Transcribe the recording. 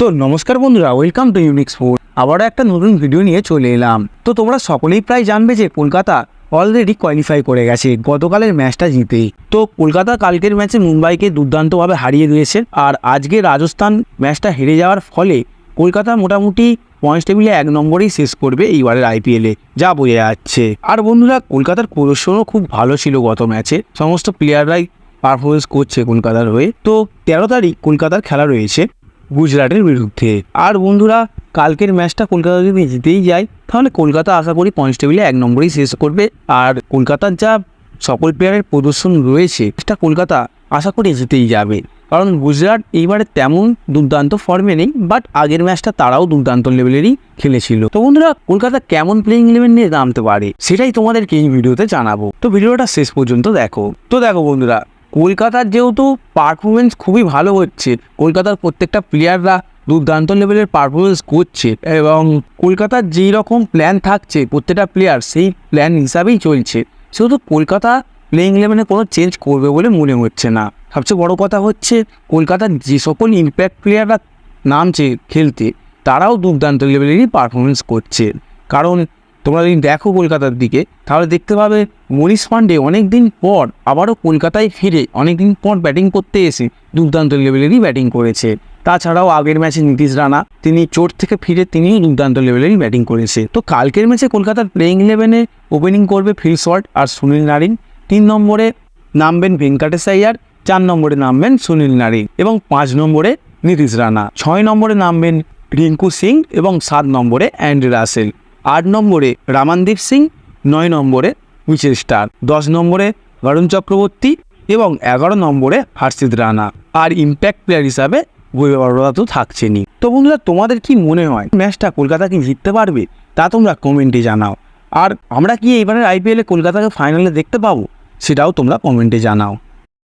তো নমস্কার বন্ধুরা ওয়েলকাম টু ইউনিক স্পোর্ট আবারও একটা নতুন ভিডিও নিয়ে চলে এলাম। তো তোমরা সকলেই প্রায় জানবে যে কলকাতা অলরেডি কোয়ালিফাই করে গেছে গতকালের ম্যাচটা জিতে। তো কলকাতা কালকের ম্যাচে মুম্বাইকে দুর্দান্তভাবে হারিয়ে দিয়েছে আর আজকে রাজস্থান ম্যাচটা হেরে যাওয়ার ফলে কলকাতা মোটামুটি পয়েন্টস টেবিলে এক নম্বরেই শেষ করবে এইবারের আইপিএলে যা বোঝা যাচ্ছে। আর বন্ধুরা, কলকাতার প্রদর্শনও খুব ভালো ছিল গত ম্যাচে সমস্ত প্লেয়াররাই পারফরমেন্স করছে কলকাতার হয়ে। তো তেরো তারিখ কলকাতার খেলা রয়েছে। গুজরাটের বিরুদ্ধে। আর বন্ধুরা, কালকের ম্যাচটা কলকাতা যদি জিতেই যায়, তাহলে কলকাতা আশা করি পয়েন্টস টেবিলে এক নম্বরেই শেষ করবে। আর কলকাতার যা সকল প্লেয়ারের প্রদর্শন রয়েছে, সেটা কলকাতা আশা করি জিতেই যাবে। কারণ গুজরাট এইবারে তেমন দুর্দান্ত ফর্মে নেই বাট আগের ম্যাচটা তারাও দুর্দান্ত লেভেলেরই খেলেছিল। তো বন্ধুরা, কলকাতা কেমন প্লেইং ইলেভেন নিয়ে নামতে পারে, সেটাই তোমাদেরকে এই ভিডিওতে জানাব। তো ভিডিওটা শেষ পর্যন্ত দেখো। তো দেখো বন্ধুরা কলকাতার যেহেতু পারফরমেন্স খুবই ভালো হচ্ছে, কলকাতার প্রত্যেকটা প্লেয়াররা দুর্দান্ত লেভেলের পারফরমেন্স করছে এবং কলকাতার যেই রকম প্ল্যান থাকছে প্রত্যেকটা প্লেয়ার সেই প্ল্যান হিসাবেই চলছে। সেহেতু কলকাতা প্লেইং ইলেভেনে কোনো চেঞ্জ করবে বলে মনে হচ্ছে না। সবচেয়ে বড় কথা হচ্ছে কলকাতার যে সকল ইম্প্যাক্ট প্লেয়াররা নামছে খেলতে, তারাও দুর্দান্ত লেভেলেরই পারফরমেন্স করছে। কারণ তোমরা যদি দেখো কলকাতার দিকে, তাহলে দেখতে পাবে মনীষ পান্ডে অনেক দিন পর আবারও কলকাতায় ফিরে অনেক দিন পর ব্যাটিং করতে এসে দুর্দান্ত লেভেলেরই ব্যাটিং করেছে। তাছাড়াও আগের ম্যাচে নীতিশ রানা, তিনি চোট থেকে ফিরে তিনিও দুর্দান্ত লেভেলেরই ব্যাটিং করেছে। তো কালকের ম্যাচে কলকাতার প্লেইং ইলেভেনে ওপেনিং করবে ফিল শর্ট আর সুনীল নারিন। তিন নম্বরে নামবেন ভেঙ্কটেশ আইয়ার, চার নম্বরে নামবেন সুনীল নারিন এবং পাঁচ নম্বরে নীতিশ রানা। ছয় নম্বরে নামবেন রিঙ্কু সিং এবং সাত নম্বরে অ্যান্ড্রে রাসেল। আট নম্বরে রামানদীপ সিং, নয় নম্বরে উইচের স্টার, দশ নম্বরে বরুণ চক্রবর্তী এবং এগারো নম্বরে হর্ষিত রানা আর ইম্প্যাক্ট প্লেয়ার হিসাবে বৈভবরা তো থাকছেনই। তো বন্ধুরা, তোমাদের কি মনে হয় ম্যাচটা কলকাতা কি জিততে পারবে? তা তোমরা কমেন্টে জানাও। আর আমরা কি এবারের আইপিএলে কলকাতাকে ফাইনালে দেখতে পাবো? সেটাও তোমরা কমেন্টে জানাও।